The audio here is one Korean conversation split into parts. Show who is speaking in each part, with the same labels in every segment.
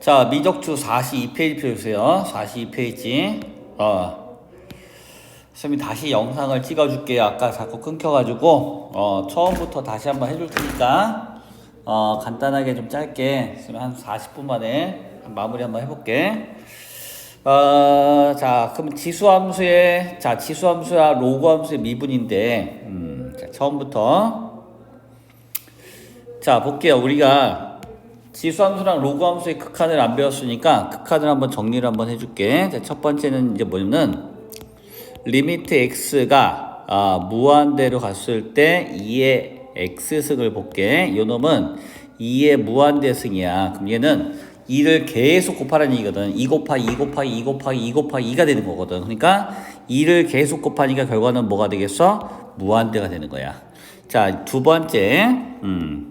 Speaker 1: 자, 미적주 42페이지 펴주세요. 42페이지. 어. 선생님이 다시 영상을 찍어줄게요. 아까 자꾸 끊겨가지고, 어, 처음부터 다시 한번 해줄 테니까, 어, 간단하게 좀 짧게, 선생님 한 40분 만에 마무리 한번 해볼게. 어, 자, 그럼 지수함수의, 자, 지수함수와 로그함수의 미분인데, 음, 자, 처음부터. 자, 볼게요. 우리가 지수함수랑 로그함수의 극한을 안 배웠으니까 극한을 한번 정리를 한번 해줄게. 자, 첫 번째는 이제 뭐냐면 리미트 x가 아, 무한대로 갔을 때 2의 x승을 볼게. 요 놈은 2의 무한대승이야. 그럼 얘는 2를 계속 곱하라는 얘기거든. 2 곱하기 2 곱하기 2 곱하기 2 곱하기 2가 되는 거거든. 그러니까 2를 계속 곱하니까 결과는 뭐가 되겠어? 무한대가 되는 거야. 자, 두 번째. 음.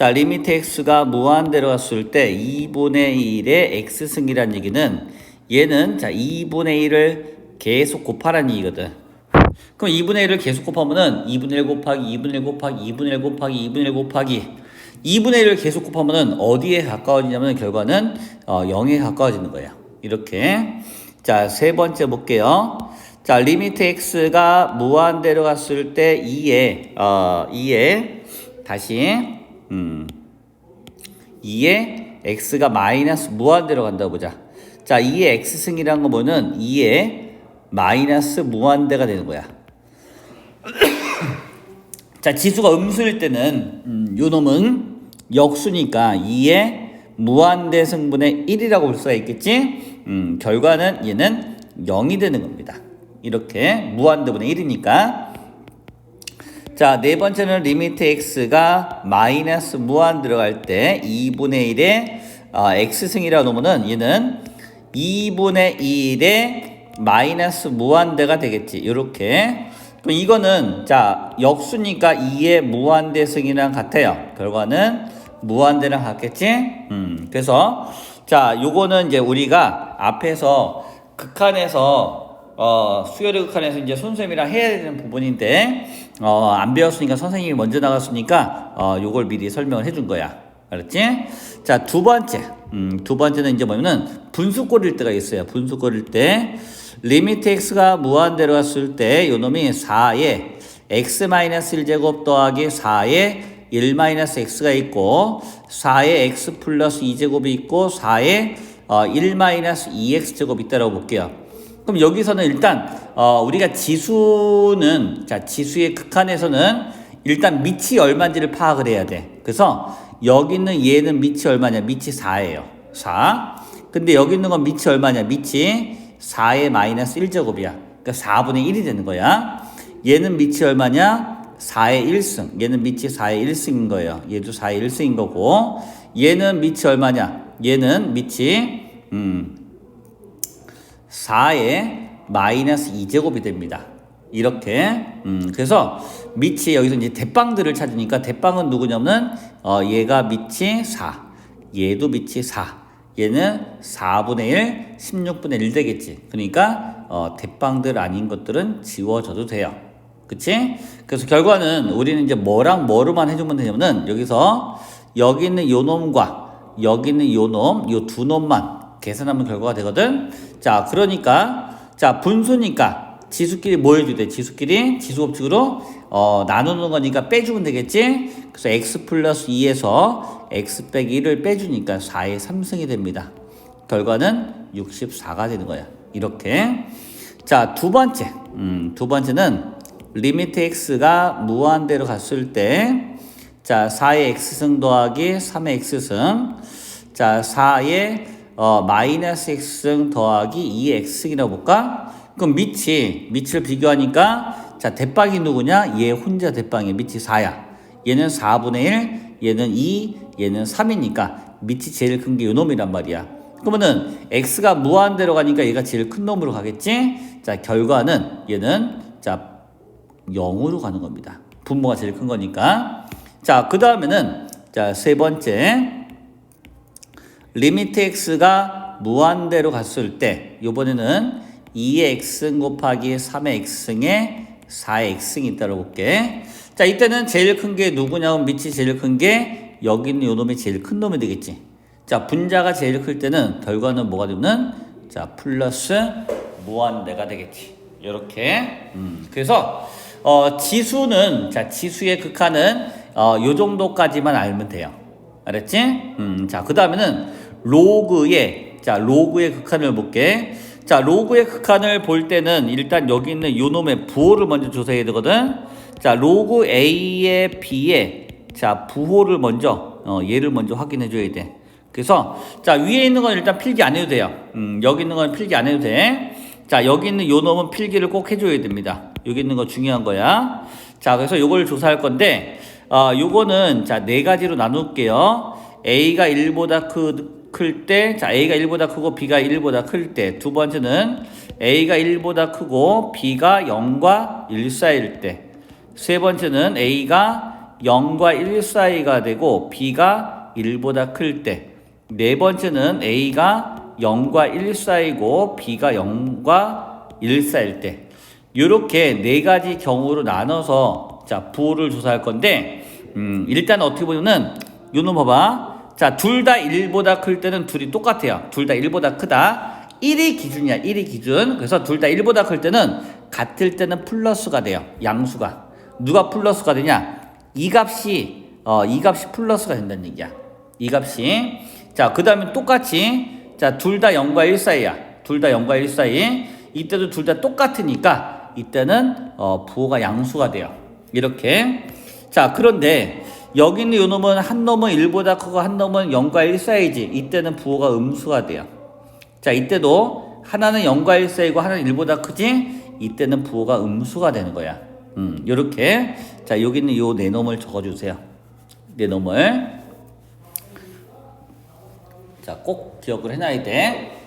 Speaker 1: 자, 리미트 x가 무한대로 갔을 때 2분의 1의 x승이라는 얘기는 얘는 자, 2분의 1을 계속 곱하라는 얘기거든. 그럼 2분의 1을 계속 곱하면은 2분의 1 곱하기 2분의 1 곱하기 2분의 1 곱하기 2분의 1 곱하기 2분의 1을 계속 곱하면은 어디에 가까워지냐면 결과는 어, 0에 가까워지는 거예요. 이렇게. 자, 세 번째 볼게요. 자, 리미트 x가 무한대로 갔을 때 2에 어, 2에 다시 음. 2에 x가 마이너스 무한대로 간다고 보자. 자, 2의 x승이라는 거 뭐는 2에 마이너스 무한대가 되는 거야. 자, 지수가 음수일 때는 음, 요 놈은 역수니까 2의 무한대 승분의 1이라고 볼 수가 있겠지? 음, 결과는 얘는 0이 되는 겁니다. 이렇게 무한대분의 1이니까 자, 네 번째는 리미트 x가 마이너스 무한 들어갈 때 2분의 1의 어, x승이라 놓으면은 얘는 2분의 1의 마이너스 무한대가 되겠지. 이렇게. 그럼 이거는 자, 역수니까 2의 무한대 승이랑 같아요. 결과는 무한대랑 같겠지? 음. 그래서 자, 요거는 이제 우리가 앞에서 극한에서 어, 수열의 극한에서 이제 선생님이랑 해야 되는 부분인데, 어, 안 배웠으니까 선생님이 먼저 나갔으니까, 어, 요걸 미리 설명을 해준 거야. 알았지? 자, 두 번째. 음, 두 번째는 이제 뭐냐면은 분수꼴일 때가 있어요. 분수꼴일 때. 리미트 x가 무한대로 갔을 때, 요 놈이 4에 x-1제곱 더하기 4에 1-x가 있고, 4에 x 플러스 2제곱이 있고, 4에 어, 1-2x제곱이 있다라고 볼게요. 그럼 여기서는 일단 어, 우리가 지수는 자 지수의 극한에서는 일단 밑이 얼마인지를 파악을 해야 돼. 그래서 여기 있는 얘는 밑이 얼마냐? 밑이 4예요. 4. 근데 여기 있는 건 밑이 얼마냐? 밑이 4의 마이너스 1제곱이야. 그러니까 4분의 1이 되는 거야. 얘는 밑이 얼마냐? 4의 1승. 얘는 밑이 4의 1승인 거예요. 얘도 4의 1승인 거고. 얘는 밑이 얼마냐? 얘는 밑이 음 4의 마이너스 2제곱이 됩니다. 이렇게 음, 그래서 밑이 여기서 이제 대빵들을 찾으니까 대빵은 누구냐면 어, 얘가 밑이 4 얘도 밑이 4 얘는 4분의 1 16분의 1 되겠지 그러니까 어, 대빵들 아닌 것들은 지워져도 돼요 그치? 그래서 결과는 우리는 이제 뭐랑 뭐로만 해주면 되냐면은 여기서 여기 있는 요 놈과 여기 있는 요 놈, 요 두 놈만 계산하면 결과가 되거든. 자, 그러니까 자 분수니까 지수끼리 뭐 해주대? 지수끼리 지수 법칙으로 어, 나누는 거니까 빼주면 되겠지. 그래서 x 플러스 2에서 x 빼기 1을 빼주니까 4의 3승이 됩니다. 결과는 64가 되는 거야. 이렇게. 자, 두 번째. 음, 두 번째는 리미트 x가 무한대로 갔을 때 자, 4의 x승 더하기 3의 x승 자, 4의 어, 마이너스 x승 더하기 2x승이라고 볼까? 그럼 밑이, 밑을 비교하니까, 자, 대빵이 누구냐? 얘 혼자 대빵이 밑이 4야. 얘는 4분의 1, 얘는 2, 얘는 3이니까 밑이 제일 큰 게 요 놈이란 말이야. 그러면은 x가 무한대로 가니까 얘가 제일 큰 놈으로 가겠지? 자, 결과는 얘는 자, 0으로 가는 겁니다. 분모가 제일 큰 거니까. 자, 그 다음에는 자, 세 번째. 리미트 x가 무한대로 갔을 때 요번에는 2의 x승 곱하기 3의 x승에 4의 x승이 있다고 볼게. 자, 이때는 제일 큰 게 누구냐면 밑이 제일 큰 게 여기 있는 요 놈이 제일 큰 놈이 되겠지. 자, 분자가 제일 클 때는 결과는 뭐가 되면 자, 플러스 무한대가 되겠지. 이렇게. 음, 그래서 어, 지수는 자, 지수의 극한은 어, 요 정도까지만 알면 돼요. 알았지? 음, 자, 그 다음에는 로그의 자, 로그의 극한을 볼게. 자, 로그의 극한을 볼 때는 일단 여기 있는 요 놈의 부호를 먼저 조사해야 되거든. 자, 로그 A의 B의 자, 부호를 먼저 어, 얘를 먼저 확인해 줘야 돼. 그래서 자, 위에 있는 건 일단 필기 안 해도 돼요. 음, 여기 있는 건 필기 안 해도 돼. 자, 여기 있는 요 놈은 필기를 꼭 해줘야 됩니다. 여기 있는 거 중요한 거야. 자, 그래서 요걸 조사할 건데, 어, 요거는 자, 네 가지로 나눌게요. A가 1보다 크, 클 때, 자, A가 1보다 크고 B가 1보다 클 때. 두 번째는 A가 1보다 크고 B가 0과 1 사이일 때. 세 번째는 A가 0과 1 사이가 되고 B가 1보다 클 때. 네 번째는 A가 0과 1 사이고 B가 0과 1 사이일 때. 이렇게 네 가지 경우로 나눠서 자 부호를 조사할 건데 음, 일단 어떻게 보면은 요놈 봐봐 자 둘 다 1보다 클 때는 둘이 똑같아요. 둘 다 1보다 크다. 1이 기준이야 1이 기준. 그래서 둘 다 1보다 클 때는 같을 때는 플러스가 돼요 양수가. 누가 플러스가 되냐? 이 값이 어, 이 값이 플러스가 된다는 얘기야. 이 값이. 자 그 다음에 똑같이. 자 둘 다 0과 1 사이야. 둘 다 0과 1 사이. 이때도 둘 다 똑같으니까 이때는 어, 부호가 양수가 돼요. 이렇게. 자, 그런데 여기 있는 요 놈은 한 놈은 1보다 크고 한 놈은 0과 1 사이지. 이때는 부호가 음수가 돼요. 자, 이때도 하나는 0과 1 사이고 하나는 1보다 크지? 이때는 부호가 음수가 되는 거야. 음, 요렇게. 자, 여기 있는 요 네 놈을 적어 주세요. 네 놈을. 자, 꼭 기억을 해 놔야 돼.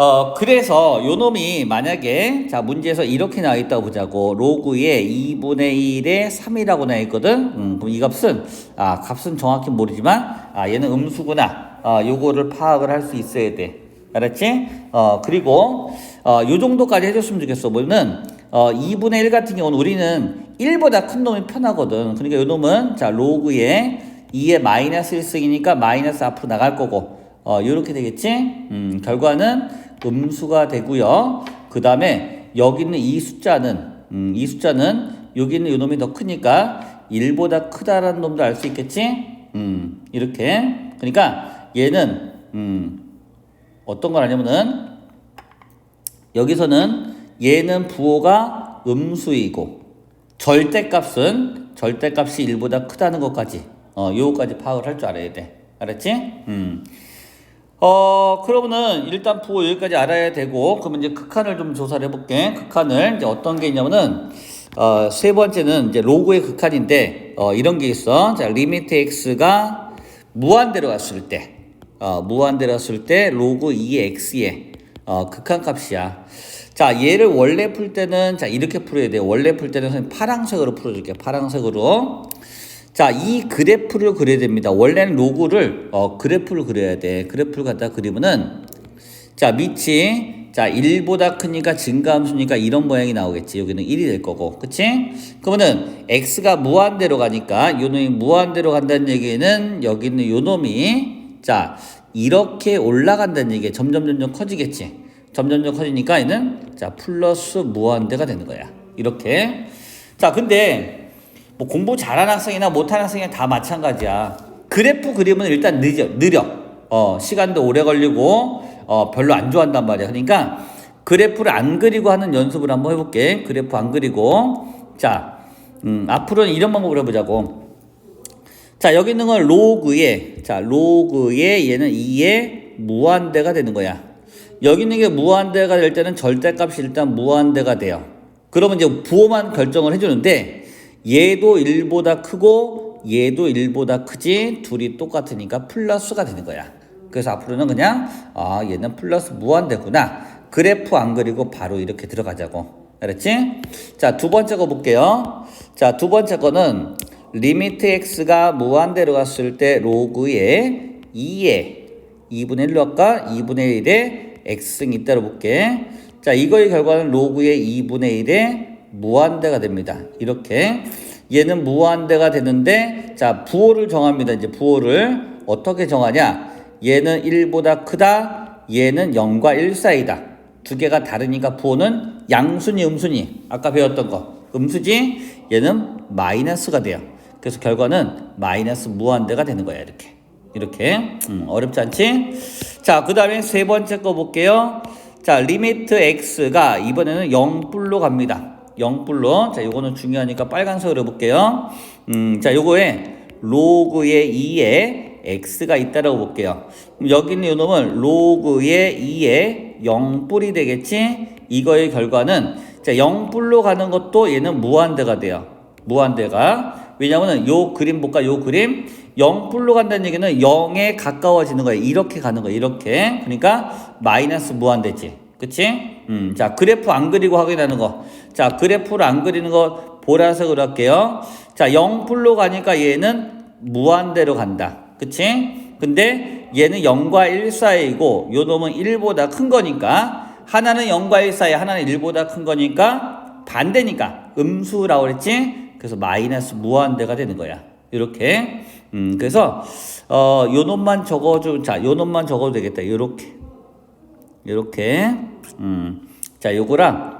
Speaker 1: 어, 그래서 요 놈이 만약에 자, 문제에서 이렇게 나와 있다고 보자고. 로그에 2분의 1에 3이라고 나와 있거든. 음, 그럼 이 값은 아, 값은 정확히 모르지만 아, 얘는 음수구나. 아, 요거를 파악을 할 수 있어야 돼. 알았지? 어, 그리고 어, 요 정도까지 해 줬으면 좋겠어. 뭐냐면 어, 2분의 1 같은 경우는 우리는 1보다 큰 놈이 편하거든. 그러니까 요 놈은 자, 로그에 2에 마이너스 1승이니까 마이너스 앞으로 나갈 거고 어, 요렇게 되겠지? 음, 결과는 음수가 되고요. 그 다음에 여기 있는 이 숫자는, 음, 이 숫자는 여기 있는 요 놈이 더 크니까 1보다 크다라는 놈도 알 수 있겠지? 음, 이렇게. 그러니까 얘는, 음, 어떤 걸 하냐면은 여기서는 얘는 부호가 음수이고 절대값은 절대값이 1보다 크다는 것까지 어, 요거까지 파악을 할 줄 알아야 돼. 알았지? 음. 어, 그러면은 일단 부호 여기까지 알아야 되고, 그러면 이제 극한을 좀 조사를 해볼게. 극한을 이제 어떤 게 있냐면은, 어, 세 번째는 이제 로그의 극한인데, 어, 이런 게 있어. 자, 리미트 x가 무한대로 갔을 때, 어, 무한대로 갔을 때 로그 2x의 어, 극한 값이야. 자, 얘를 원래 풀 때는, 자, 이렇게 풀어야 돼요. 원래 풀 때는 파랑색으로 풀어줄게요. 파랑색으로. 자, 이 그래프를 그려야 됩니다. 원래는 로그를 어, 그래프를 그려야 돼. 그래프를 갖다 그리면은 자, 밑이 자, 1보다 크니까 증가함수니까 이런 모양이 나오겠지. 여기는 1이 될 거고. 그치? 그러면은 x가 무한대로 가니까 요 놈이 무한대로 간다는 얘기는 여기 있는 요 놈이 자, 이렇게 올라간다는 얘기야. 점점 점점 커지겠지. 점점 점 점 커지니까 얘는 자, 플러스 무한대가 되는 거야. 이렇게. 자, 근데 뭐 공부 잘하는 학생이나 못하는 학생이나 다 마찬가지야. 그래프 그리면 일단 느려, 느려. 어, 시간도 오래 걸리고, 어, 별로 안 좋아한단 말이야. 그러니까 그래프를 안 그리고 하는 연습을 한번 해볼게. 그래프 안 그리고. 자, 음, 앞으로는 이런 방법으로 해보자고. 자, 여기 있는 건 로그에, 자, 로그에 얘는 2의 무한대가 되는 거야. 여기 있는 게 무한대가 될 때는 절대값이 일단 무한대가 돼요. 그러면 이제 부호만 결정을 해주는데, 얘도 1보다 크고 얘도 1보다 크지 둘이 똑같으니까 플러스가 되는 거야. 그래서 앞으로는 그냥 아 얘는 플러스 무한대구나. 그래프 안 그리고 바로 이렇게 들어가자고. 알았지? 자, 두 번째 거 볼게요. 자, 두 번째 거는 리미트 x가 무한대로 갔을 때 로그에 2에 2분의 1로 할까? 2분의 1에 x승 있다로 볼게. 자, 이거의 결과는 로그의 2분의 1에 무한대가 됩니다. 이렇게 얘는 무한대가 되는데 자 부호를 정합니다. 이제 부호를 어떻게 정하냐? 얘는 1보다 크다. 얘는 0과 1 사이다. 두 개가 다르니까 부호는 양순이 음순이 아까 배웠던 거 음수지 얘는 마이너스가 돼요. 그래서 결과는 마이너스 무한대가 되는 거야 이렇게 이렇게 음, 어렵지 않지? 자 그 다음에 세 번째 거 볼게요. 자 리미트 x가 이번에는 0불로 갑니다. 0불로 자 요거는 중요하니까 빨간색으로 볼게요. 음 자 요거에 로그의 2에 x가 있다라고 볼게요. 그럼 여기 있는 요 놈은 로그의 2에 0뿔이 되겠지? 이거의 결과는 자 0뿔로 가는 것도 얘는 무한대가 돼요. 무한대가 왜냐면은 요 그림 볼까 요 그림 0뿔로 간다는 얘기는 0에 가까워지는 거예요. 이렇게 가는 거예요. 이렇게 그러니까 마이너스 무한대지. 그치? 음, 자 그래프 안 그리고 확인하는 거. 자 그래프를 안 그리는 거 보라색으로 할게요. 자 0뿔로 가니까 얘는 무한대로 간다. 그치? 근데 얘는 0과 1 사이고 요 놈은 1보다 큰 거니까 하나는 0과 1 사이 하나는 1보다 큰 거니까 반대니까 음수라고 그랬지? 그래서 마이너스 무한대가 되는 거야. 이렇게. 음, 그래서 어, 요 놈만 적어 줘. 자, 요 놈만 적어도 되겠다. 요렇게. 요렇게. 음. 자, 요거랑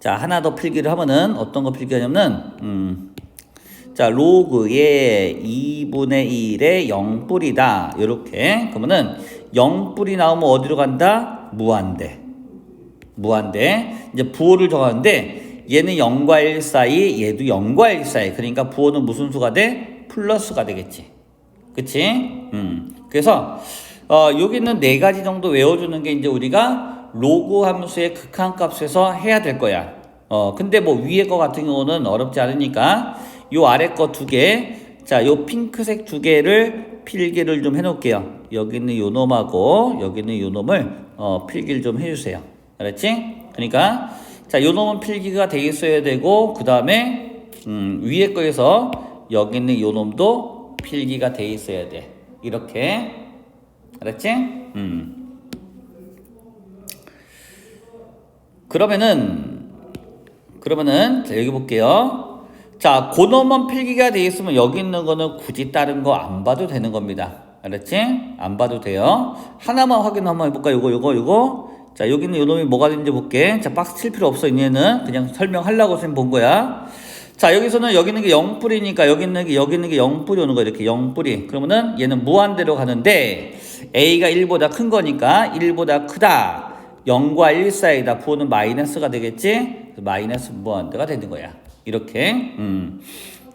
Speaker 1: 자, 하나 더 필기를 하면은 어떤 거 필기하냐면은 음. 자, 로그의 2분의 1의 0뿔이다. 이렇게. 그러면은 0뿔이 나오면 어디로 간다? 무한대. 무한대. 이제 부호를 정하는데 얘는 0과 1 사이, 얘도 0과 1 사이. 그러니까 부호는 무슨 수가 돼? 플러스가 되겠지. 그치? 음. 그래서 어, 여기 있는 네 가지 정도 외워주는 게 이제 우리가 로그 함수의 극한값에서 해야 될 거야. 어, 근데 뭐 위에 거 같은 경우는 어렵지 않으니까 요 아래 거 두 개, 자, 요 핑크색 두 개를 필기를 좀 해놓을게요. 여기 있는 요 놈하고 여기 있는 요 놈을 어, 필기를 좀 해주세요. 알았지? 그러니까 자, 요 놈은 필기가 돼 있어야 되고 그 다음에 음, 위에 거에서 여기 있는 요 놈도 필기가 돼 있어야 돼. 이렇게 알았지? 음. 그러면은 그러면은 자, 여기 볼게요. 자, 고놈만 필기가 돼 있으면 여기 있는 거는 굳이 다른 거 안 봐도 되는 겁니다. 알았지? 안 봐도 돼요. 하나만 확인 한번 해볼까? 요거, 요거, 요거. 자, 여기 있는 요 놈이 뭐가 되는지 볼게. 자, 박스 칠 필요 없어. 얘는 그냥 설명하려고 선생님 본 거야. 자, 여기서는 여기 있는 게 0뿌리니까 여기 있는 게, 여기 있는 게 0뿌리 오는 거야. 이렇게 0뿌리. 그러면은 얘는 무한대로 가는데 A가 1보다 큰 거니까 1보다 크다. 0과 1 사이다. 부호는 마이너스가 되겠지? 마이너스 무한대가 되는 거야. 이렇게. 음.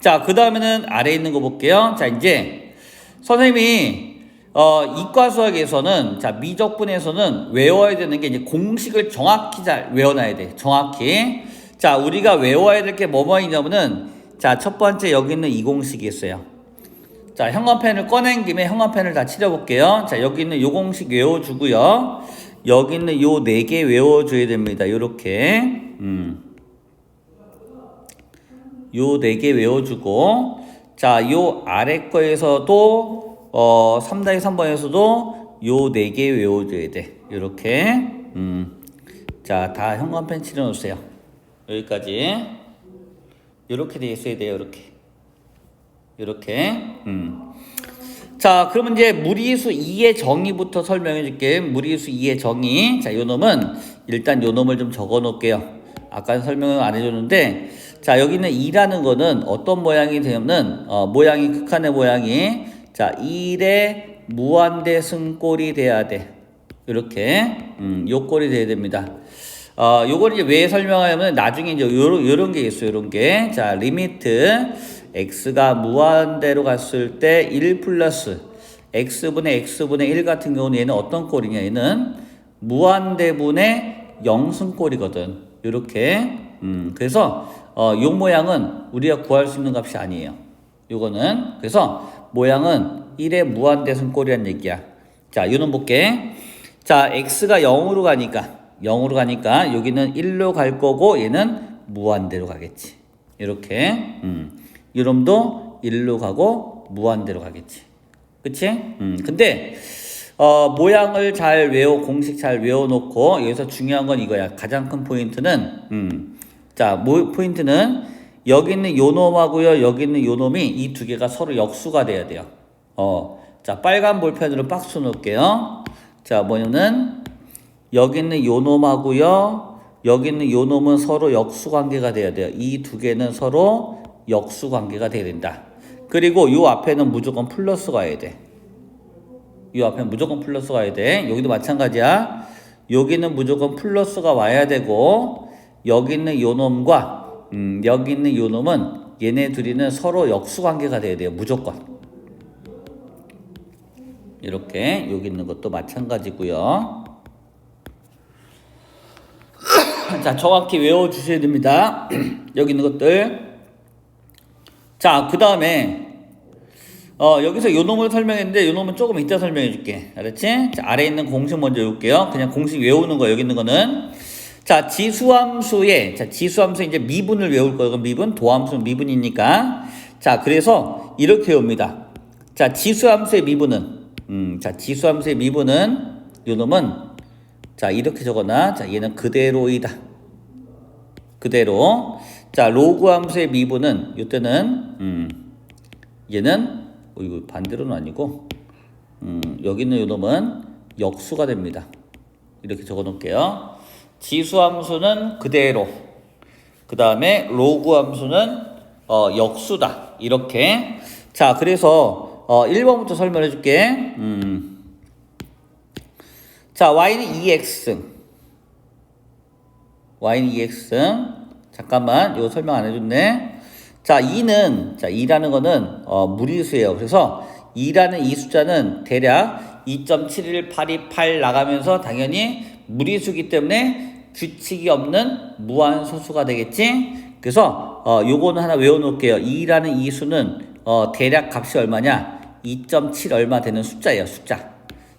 Speaker 1: 자, 그 다음에는 아래에 있는 거 볼게요. 자, 이제 선생님이 어, 이과 수학에서는 자, 미적분에서는 외워야 되는 게 이제 공식을 정확히 잘 외워놔야 돼. 정확히. 자, 우리가 외워야 될 게 뭐뭐 있냐면은 자, 첫 번째 여기 있는 이 공식이 있어요. 자, 형광펜을 꺼낸 김에 형광펜을 다 칠해볼게요. 자, 여기 있는 요 공식 외워주고요. 여기 있는 요 네 개 외워줘야 됩니다. 요렇게. 음. 요 네 개 외워주고, 자, 요 아래 거에서도, 어, 3다의 3번에서도 요 네 개 외워줘야 돼. 요렇게. 음. 자, 다 형광펜 칠해놓으세요. 여기까지. 요렇게 돼 있어야 돼요. 요렇게. 요렇게. 음. 자, 그러면 이제 무리수 2의 정의부터 설명해 줄게. 무리수 2의 정의. 자, 요 놈은 일단 요 놈을 좀 적어 놓을게요. 아까 설명을 안 해줬는데, 자, 여기는 2라는 거는 어떤 모양이 되냐면, 어, 모양이, 극한의 모양이, 자, 1의 무한대 승꼴이 돼야 돼. 이렇게, 음, 요 꼴이 돼야 됩니다. 어, 요걸 이제 왜 설명하냐면, 나중에 이제 요런, 요런 게 있어요. 요런 게. 자, 리미트. X가 무한대로 갔을 때 1 플러스 x분의 x분의 1 같은 경우는 얘는 어떤 꼴이냐? 얘는 무한대분의 0승꼴이거든. 이렇게. 음 그래서 어, 요 모양은 우리가 구할 수 있는 값이 아니에요. 요거는. 그래서 모양은 1의 무한대승꼴이란 얘기야. 자 요는 볼게. 자 x가 0으로 가니까 0으로 가니까 여기는 1로 갈 거고 얘는 무한대로 가겠지. 이렇게. 음. 이놈도 일로 가고 무한대로 가겠지. 그치? 음, 근데, 어, 모양을 잘 외워, 공식 잘 외워놓고, 여기서 중요한 건 이거야. 가장 큰 포인트는, 음, 자, 뭐, 포인트는, 여기 있는 요 놈하고요, 여기 있는 요 놈이 이 두 개가 서로 역수가 돼야 돼요. 어, 자, 빨간 볼펜으로 박스 놓을게요. 자, 뭐냐면 여기 있는 요 놈하고요. 여기 있는 요 놈은 서로 역수 관계가 돼야 돼요. 이 두 개는 서로 역수 관계가 돼야 된다. 그리고 요 앞에는 무조건 플러스 가야 돼. 이 앞에 무조건 플러스 가야 돼. 여기도 마찬가지야. 여기는 무조건 플러스가 와야 되고 여기 있는 요 놈과 음, 여기 있는 요 놈은 얘네 둘이는 서로 역수 관계가 돼야 돼요. 무조건. 이렇게 여기 있는 것도 마찬가지고요. 자, 정확히 외워 주셔야 됩니다. 여기 있는 것들. 자, 그 다음에 어, 여기서 요 놈을 설명했는데 요 놈은 조금 이따 설명해 줄게. 알았지? 자, 아래에 있는 공식 먼저 외울게요. 그냥 공식 외우는 거 여기 있는 거는 자, 지수함수의 자, 지수함수 이제 미분을 외울 거예요. 미분 도함수 미분이니까. 자, 그래서 이렇게 외웁니다. 자, 지수함수의 미분은 음, 자, 지수함수의 미분은 요 놈은 자, 이렇게 적어놔. 자, 얘는 그대로이다. 그대로. 자, 로그 함수의 미분은 이때는 음, 얘는 어, 이거 반대로는 아니고 음, 여기 있는 요 놈은 역수가 됩니다. 이렇게 적어 놓을게요. 지수 함수는 그대로. 그 다음에 로그 함수는 어, 역수다. 이렇게. 자, 그래서 어, 1번부터 설명해 줄게. 음. 자, y는 2x. y는 2x. 잠깐만, 이거 설명 안 해줬네. 자, 2는, 자, 2라는 거는, 어, 무리수예요. 그래서 2라는 이 숫자는 대략 2.71828 나가면서 당연히 무리수기 때문에 규칙이 없는 무한소수가 되겠지? 그래서, 어, 요거는 하나 외워놓을게요. 2라는 이 수는, 어, 대략 값이 얼마냐? 2.7 얼마 되는 숫자예요, 숫자.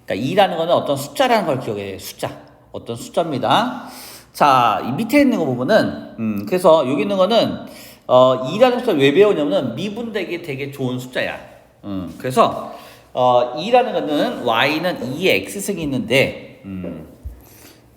Speaker 1: 그러니까 2라는 거는 어떤 숫자라는 걸 기억해야 돼요, 숫자. 어떤 숫자입니다. 자, 이 밑에 있는 거 보면은, 음, 그래서 여기 있는 거는, 어, 2라는 숫자 왜 배우냐면은 미분되기 되게 좋은 숫자야. 음, 그래서, 어, 2라는 거는 y는 2의 x승이 있는데, 음,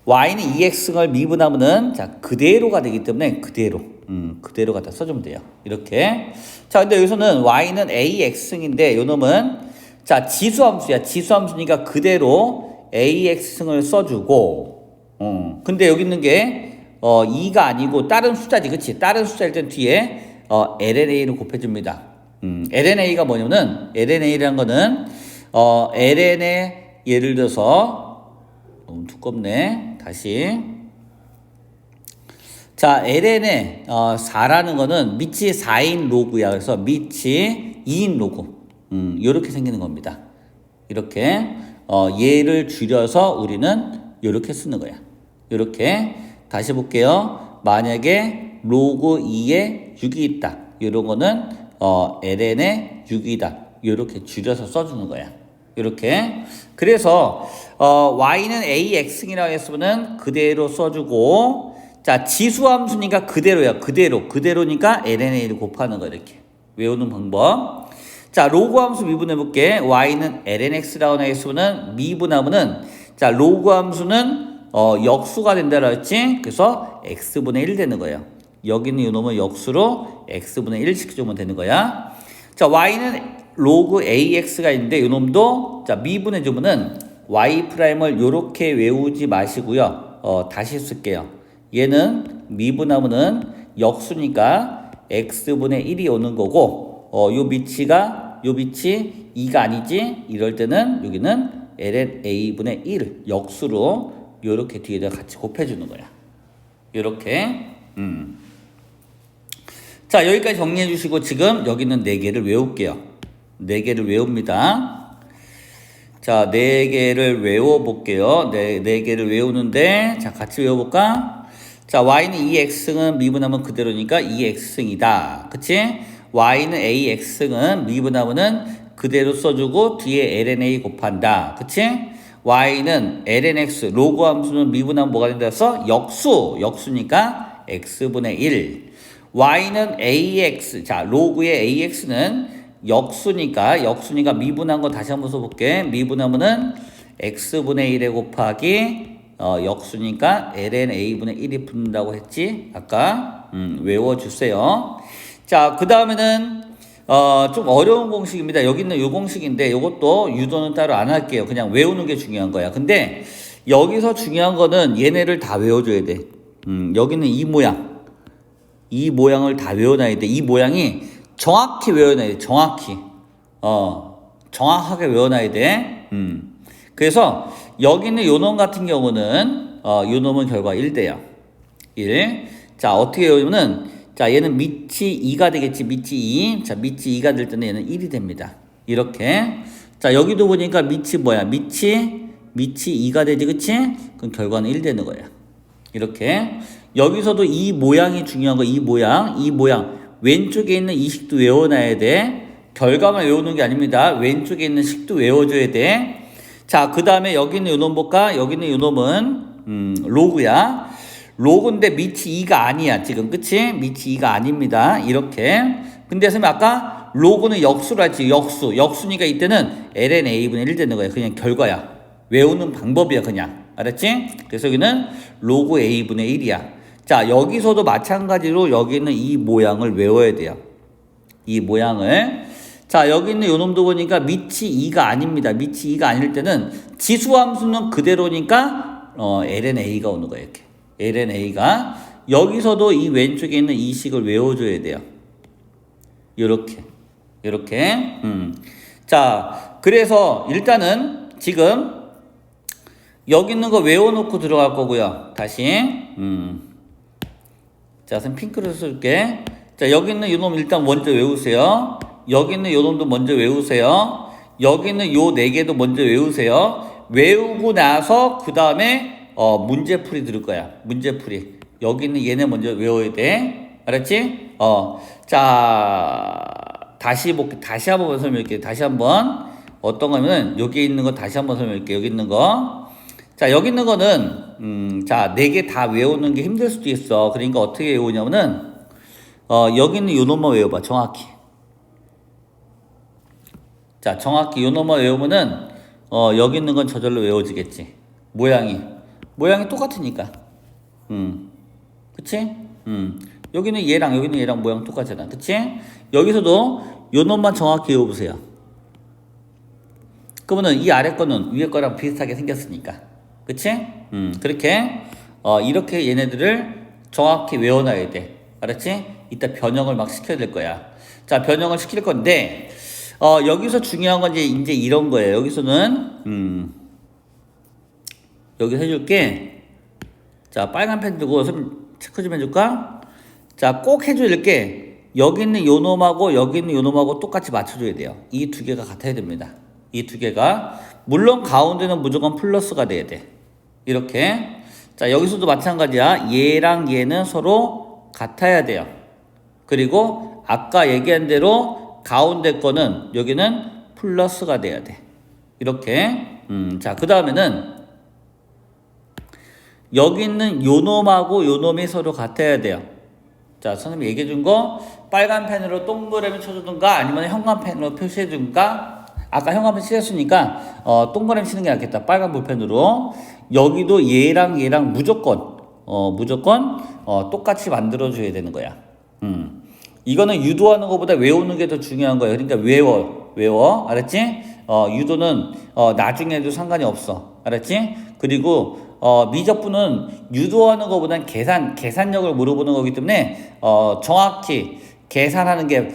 Speaker 1: y는 2x승을 미분하면은, 자, 그대로가 되기 때문에 그대로, 음, 그대로 갖다 써주면 돼요. 이렇게. 자, 근데 여기서는 y는 ax승인데, 요 놈은, 자, 지수함수야. 지수함수니까 그대로 ax승을 써주고, 어, 근데 여기 있는 게, 어, 2가 아니고 다른 숫자지, 그치? 다른 숫자일 땐 뒤에, 어, LNA를 곱해줍니다. 음, LNA가 뭐냐면은, LNA라는 거는, 어, LNA, 예를 들어서, 너무 두껍네. 다시. 자, LN의 어, 4라는 거는 밑이 4인 로그야. 그래서 밑이 2인 로그. 음, 이렇게 생기는 겁니다. 이렇게 어, 얘를 줄여서 우리는 이렇게 쓰는 거야. 이렇게 다시 볼게요. 만약에 로그 2에 6이 있다. 이런 거는 어, ln의 6이다. 이렇게 줄여서 써주는 거야. 이렇게 그래서 어, y는 ax이라고 했으면은 그대로 써주고 자 지수 함수니까 그대로야. 그대로 그대로니까 lna를 곱하는 거 이렇게 외우는 방법. 자, 로그 함수 미분해 볼게. y는 lnx라고 했으면은 미분하면은 자, 로그 함수는 어, 역수가 된다고 했지. 그래서 x분의 1 되는 거예요. 여기는 이 놈은 역수로 x분의 1 시켜주면 되는 거야. 자, y는 로그 ax가 있는데 이 놈도 자, 미분해 주면은 y 프라임을 요렇게 외우지 마시고요. 어, 다시 쓸게요. 얘는 미분하면은 역수니까 x분의 1이 오는 거고 어, 요 밑이가 요 밑이 2가 아니지? 이럴 때는 여기는 ln a분의 1 역수로 요렇게 뒤에다 같이 곱해 주는 거야. 요렇게. 음. 자, 여기까지 정리해 주시고 지금 여기는 네 개를 외울게요. 네 개를 외웁니다. 자, 네 개를 외워 볼게요. 네, 네 개를 외우는데 자, 같이 외워 볼까? 자, y는 2x승은 미분하면 그대로니까 2x승이다. 그치? y는 ax승은 미분하면은 그대로 써주고 뒤에 lna 곱한다. 그치? Y는 lnx 로그 함수는 미분하면 뭐가 된다 해서 역수. 역수니까 x분의 1. y는 ax. 자, 로그의 ax는 역수니까 역수니까 미분한 거 다시 한번 써볼게. 미분하면은 x분의 1에 곱하기 어, 역수니까 ln a분의 1이 붙는다고 했지? 아까 음, 외워주세요. 자, 그 다음에는 어, 좀 어려운 공식입니다. 여기 있는 요 공식인데 요것도 유도는 따로 안 할게요. 그냥 외우는 게 중요한 거야. 근데 여기서 중요한 거는 얘네를 다 외워줘야 돼. 음, 여기는 이 모양. 이 모양을 다 외워놔야 돼. 이 모양이 정확히 외워놔야 돼. 정확히. 어, 정확하게 외워놔야 돼. 음. 그래서 여기 있는 요놈 같은 경우는, 어, 요놈은 결과 1대요. 1. 자, 어떻게 외우냐면은, 자, 얘는 밑이 2가 되겠지. 밑이 2. 자, 밑이 2가 될 때는 얘는 1이 됩니다. 이렇게. 자, 여기도 보니까 밑이 뭐야? 밑이, 밑이 2가 되지. 그치? 그럼 결과는 1 되는 거야. 이렇게. 여기서도 이 모양이 중요한 거, 이 모양, 이 모양. 왼쪽에 있는 이 식도 외워놔야 돼. 결과만 외우는 게 아닙니다. 왼쪽에 있는 식도 외워줘야 돼. 자, 그 다음에 여기 있는 요놈 볼까? 여기 있는 요놈은, 음, 로그야. 로그인데 밑이 2가 아니야. 지금, 그치? 밑이 2가 아닙니다. 이렇게. 근데 선생님 아까 로그는 역수로 했지. 역수. 역수니까 이때는 ln a분의 1 되는 거야. 그냥 결과야. 외우는 방법이야, 그냥. 알았지? 그래서 여기는 로그 a분의 1이야. 자, 여기서도 마찬가지로 여기 있는 이 모양을 외워야 돼요. 이 모양을. 자, 여기 있는 요 놈도 보니까 밑이 2가 아닙니다. 밑이 2가 아닐 때는 지수 함수는 그대로니까, 어, ln a가 오는 거예요, 이렇게. Ln a가. 여기서도 이 왼쪽에 있는 이 식을 외워줘야 돼요. 요렇게. 요렇게. 음. 자, 그래서 일단은 지금 여기 있는 거 외워놓고 들어갈 거고요. 다시. 음. 자, 선생님 핑크를 쓸게. 자, 여기 있는 요놈 일단 먼저 외우세요. 여기 있는 요놈도 먼저 외우세요. 여기 있는 요 네 개도 먼저 외우세요. 외우고 나서 그 다음에 어, 문제풀이 들을 거야. 문제풀이. 여기 있는 얘네 먼저 외워야 돼. 알았지? 어. 자, 다시 볼 다시 한번 설명할게요. 다시 한번. 어떤 거냐면 여기 있는 거 다시 한번 설명할게요. 여기 있는 거. 자, 여기 있는 거는 음, 자, 네 개 다 외우는 게 힘들 수도 있어. 그러니까 어떻게 외우냐면은 어, 여기 있는 요 놈만 외워 봐. 정확히. 자, 정확히 요 놈만 외우면은 어, 여기 있는 건 저절로 외워지겠지. 모양이. 모양이 똑같으니까. 음. 그치? 음. 여기는 얘랑 여기는 얘랑 모양 똑같잖아. 그치? 여기서도 요 놈만 정확히 외워보세요. 그러면은 이 아래 거는 위에 거랑 비슷하게 생겼으니까. 그치? 음, 그렇게, 어, 이렇게 얘네들을 정확히 외워놔야 돼. 알았지? 이따 변형을 막 시켜야 될 거야. 자, 변형을 시킬 건데, 어, 여기서 중요한 건 이제, 이제 이런 거예요. 여기서는, 음, 여기서 해줄게. 자, 빨간 펜 두고 좀 체크 좀 해줄까? 자, 꼭 해줘야 게, 여기 있는 요 놈하고 여기 있는 요 놈하고 똑같이 맞춰줘야 돼요. 이 두 개가 같아야 됩니다. 이 두 개가. 물론 가운데는 무조건 플러스가 돼야 돼. 이렇게. 자, 여기서도 마찬가지야. 얘랑 얘는 서로 같아야 돼요. 그리고 아까 얘기한 대로 가운데 거는 여기는 플러스가 돼야 돼. 이렇게. 음, 자, 그 다음에는 여기 있는 요 놈하고 요 놈이 서로 같아야 돼요. 자, 선생님이 얘기해 준 거 빨간 펜으로 동그라미 쳐주든가 아니면 형광펜으로 표시해 준가 아까 형광펜 칠했으니까 어, 동그라미 치는 게 낫겠다. 빨간 볼펜으로 여기도 얘랑 얘랑 무조건 어, 무조건 어, 똑같이 만들어 줘야 되는 거야. 음. 이거는 유도하는 것보다 외우는 게 더 중요한 거예요. 그러니까 외워. 외워. 알았지? 어, 유도는 어, 나중에도 상관이 없어. 알았지? 그리고 어, 미적분은 유도하는 것보다는 계산, 계산력을 물어보는 거기 때문에 어, 정확히 계산하는 게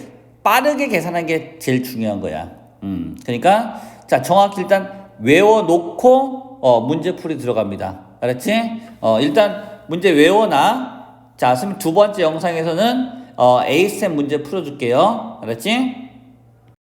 Speaker 1: 빠르게 계산하는 게 제일 중요한 거야. 음, 그러니까 자 정확히 일단 외워놓고 어, 문제풀이 들어갑니다. 알았지? 어, 일단 문제 외워놔. 자, 선생님 두 번째 영상에서는 어, 에이셈 문제 풀어줄게요. 알았지?